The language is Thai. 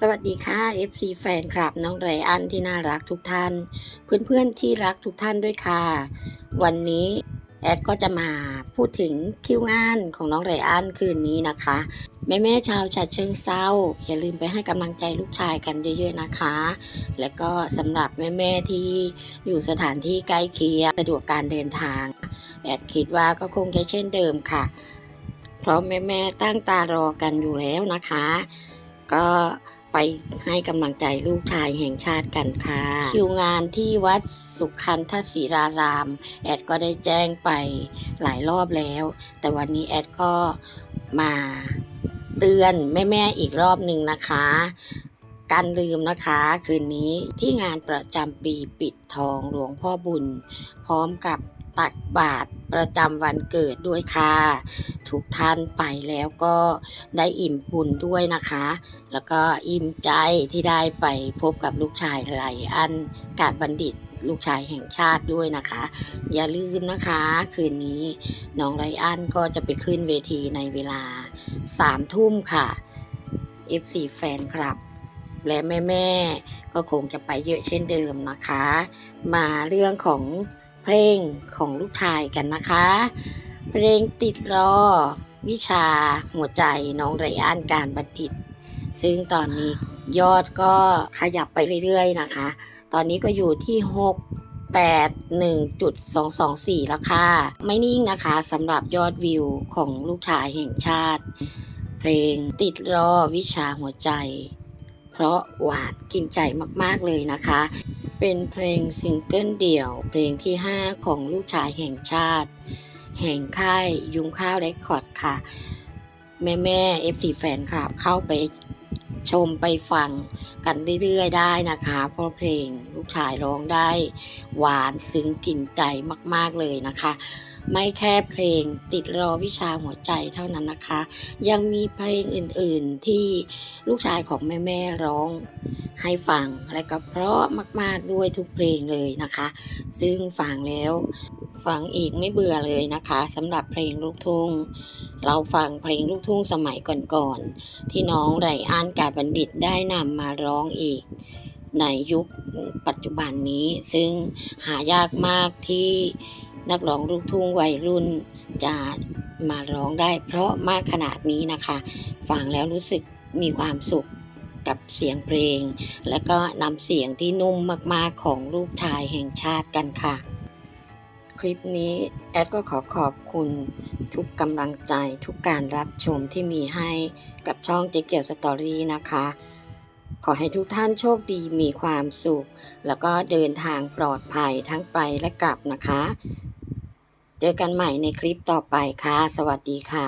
สวัสดีค่ะ FC แฟนคลับน้องไรอันที่น่ารักทุกท่าน เพื่อนๆที่รักทุกท่านด้วยค่ะ วันนี้แอดก็จะมาพูดถึงคิวงานของน้องไรอันคืนนี้นะคะ แม่ๆชาวฉะเชิงเซาอย่าลืมไปให้กำลังใจลูกชายกันเยอะๆนะคะ และก็สำหรับแม่ๆที่อยู่สถานที่ใกล้เคียงสะดวกการเดินทาง แอดคิดว่าก็คงจะเช่นเดิมค่ะ เพราะแม่ๆตั้งตารอกันอยู่แล้วนะคะ ก็ไปให้กำลังใจลูกชายแห่งชาติกันค่ะ คิวงานที่วัดสุขันธศิราราม แอดก็ได้แจ้งไปหลายรอบแล้ว แต่วันนี้แอดก็มาเตือนแม่ๆอีกรอบหนึ่งนะคะ การลืมนะคะคืนนี้ที่งานประจำปีปิดทองหลวงพ่อบุญ พร้อมกับ ตักบาตรประจำวันเกิดด้วยค่ะ ทุกท่านไปแล้วก็ได้อิ่มบุญด้วยนะคะ แล้วก็อิ่มใจที่ได้ไปพบกับลูกชายไรอันกาดบัณฑิตลูกชายแห่งชาติด้วยนะคะ อย่าลืมนะคะ คืนนี้น้องไรอันก็จะไปขึ้นเวทีในเวลาสามทุ่มค่ะ FC แฟนคลับ และแม่ ๆ ก็คงจะไปเยอะเช่นเดิมนะคะ มาเรื่องของ เพลงของลูกชายกันนะคะ เพลงติดรอ วิชาหัวใจน้องไรอันการบัณฑิต ซึ่งตอนนี้ยอดก็ขยับไปเรื่อยๆนะคะ ตอนนี้ก็อยู่ที่ 6 8 1.224 แล้วค่ะ ไม่นิ่งนะคะสำหรับยอดวิวของลูกชายแห่งชาติ เพลงติดรอวิชาหัวใจ เพราะหวานกินใจมากๆเลยนะคะ เป็นเพลงซิงเกิลเดี่ยว เพลงที่ 5 ของลูกชายแห่งชาติ แห่งค่ายยุงข้าวเรคคอร์ดค่ะ แม่แม่เอฟซีแฟนคลับเข้าไปชมไปฟังกันเรื่อยๆได้นะคะ เพราะเพลงลูกชายร้องได้หวานซึ้งกลิ่นใจมากๆเลยนะคะ ไม่แค่เพลงติดรอวิชาหัวใจเท่านั้นนะคะ ยังมีเพลงอื่นๆที่ลูกชายของแม่ๆร้อง ให้ฟังและก็เพราะมาก ๆด้วยทุกเพลงเลยนะคะ ซึ่งฟังแล้วฟังอีกไม่เบื่อเลยนะคะสำหรับเพลงลูกทุ่งเราฟังเพลงลูกทุ่งสมัยก่อนๆที่น้องไรอันกาบัณฑิตได้นำมาร้องอีก ในยุคปัจจุบันนี้ ซึ่งหายากมากที่นักร้องลูกทุ่งวัยรุ่นจะมาร้องได้เพราะมากขนาดนี้นะคะ ฟังแล้วรู้สึกมีความสุข กับเสียงเพลง และก็นำเสียงที่นุ่มมากๆของลูกชายแห่งชาติกันค่ะ คลิปนี้แอดก็ขอขอบคุณทุกกำลังใจทุกการรับชมที่มีให้กับช่องเจ๊เกียวสตอรี่นะคะ ขอให้ทุกท่านโชคดีมีความสุข แล้วก็เดินทางปลอดภัยทั้งไปและกลับนะคะ เจอกันใหม่ในคลิปต่อไปค่ะ สวัสดีค่ะ